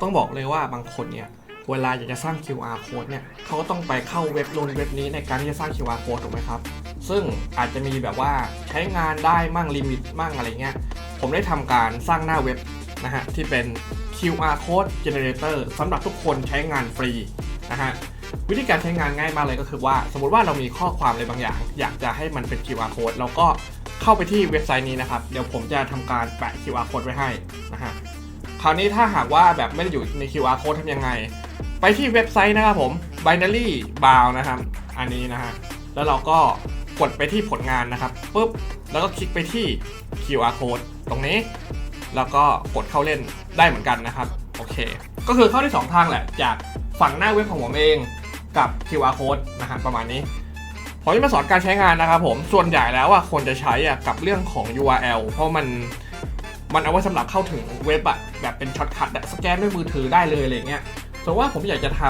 ต้องบอกเลยว่าบางคนเนี่ยเวลาอยากจะสร้าง QR code เนี่ยเขาก็ต้องไปเข้าเว็บนู้นเว็บนี้ในการที่จะสร้าง QR code ถูกไหมครับ ซึ่งอาจจะมีแบบว่าใช้งานได้มั่งลิมิตมั่งอะไรเงี้ย ผมได้ทำการสร้างหน้าเว็บนะฮะที่เป็น QR code generator สำหรับทุกคนใช้งานฟรีนะฮะวิธีการใช้งานง่ายมากเลยก็คือว่า สมมติว่าเรามีข้อความอะไรบางอย่าง อยากจะให้มันเป็น QR code เราก็เข้าไปที่เว็บไซต์นี้นะครับ เดี๋ยวผมจะทำการแปะ QR code ไว้ให้นะฮะ คราวนี้ถ้าหากว่าแบบไม่ได้อยู่ใน QR code ทำยังไง ไปที่เว็บไซต์นะครับผม binary b o u n นะครับ อันนี้นะฮะ แล้วเราก็กดไปที่ผลงานนะครับปุ๊บ แล้วก็คลิกไปที่ QR code ตรงนี้ แล้วก็กดเข้าเล่นได้เหมือนกันนะครับ โอเค ก็คือเข้าได้สองทางแหละ จากฝั่งหน้าเว็บของผมเองกับ QR code นะฮะประมาณนี้ผมจะมาสอนการใช้งานนะครับผม ส่วนใหญ่แล้วอะคนจะใช้อะกับเรื่องของ URL เพราะมัน มันเอาไว้สำหรับเข้าถึงเว็บอะแบบเป็นช็อตคัทสแกนด้วยมือถือได้เลยอะไรเงี้ยสมมติว่าผมอยากจะท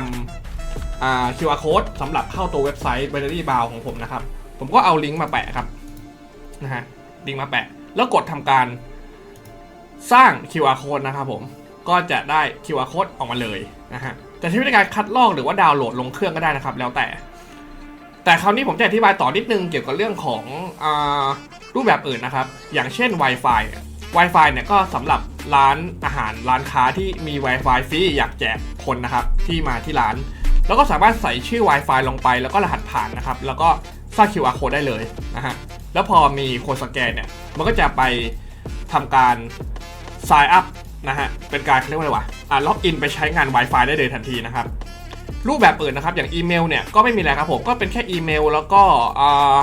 ำอ่า QR code สำหรับเข้าตัวเว็บไซต์ Binary b o u n ของผมนะครับ ผมก็เอาลิงก์มาแปะครับนะฮะลิงก์มาแปะ แล้วกดทำการสร้าง QR code นะครับผมก็จะได้ QR code ออกมาเลยนะฮะแต่ที่วิธีการคัดลอกหรือว่าดาวน์โหลดลงเครื่องก็ได้นะครับ แล้วแต่ แต่คราวนี้ผมจะอธิบายต่อนิดนึงเกี่ยวกับเรื่องของอรูปแบบอื่นนะครับ อย่างเช่น Wi-Fi Wi-Fi เนี่ยก็สำหรับร้านอาหารร้านค้าที่มี Wi-Fi ฟรีอยากแจกคนนะครับที่มาที่ร้าน แล้วก็สามารถใส่ชื่อ Wi-Fi ลงไปแล้วก็รหัสผ่านนะครับ แล้วก็สร้าง QR code ได้เลยนะฮะแล้วพอมีโค้ดสแกนเนี่ยมันก็จะไปทำการ sign up นะฮะเป็นการเรียกว่าอะไรวะอ่าล็อกอินไปใช้งาน Wi-Fi ได้เลยทันทีนะครับรูปแบบอื่นนะครับอย่างอีเมลเนี่ยก็ไม่มีอะไรครับผมก็เป็นแค่อีเมล แล้วก็อ่า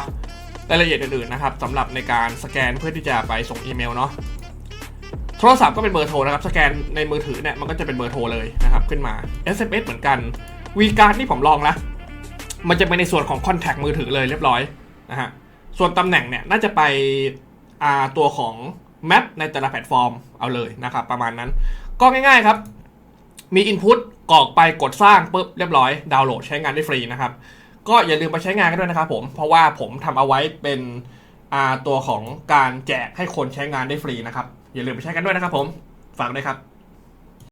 รายละเอียดอื่นๆนะครับสำหรับในการสแกนเพื่อที่จะไปส่งอีเมลเนาะโทรศัพท์ก็เป็นเบอร์โทรนะครับสแกนในมือถือเนี่ยมันก็จะเป็นเบอร์โทรเลยนะครับขึ้นมา SMS เหมือนกัน v c a r d นี่ผมลองล้วมันจะเป็นในส่วนของคอนแทคมือถือเลยเรียบร้อยนะฮะส่วนตำแหน่งเนี่ยน่าจะไปอ่าตัวของแมปในแต่ละแพลตฟอร์มเอาเลยนะครับประมาณนั้น ก็ง่ายๆครับ มี Input กรอกไปกดสร้างปุ๊บเรียบร้อยดาวน์โหลดใช้งานได้ฟรีนะครับ ก็อย่าลืมไปใช้งานกันด้วยนะครับผมเพราะว่าผมทำเอาไว้เป็นตัวของการแจกให้คนใช้งานได้ฟรีนะครับอย่าลืมไปใช้กันด้วยนะครับผมฝากด้วยครับ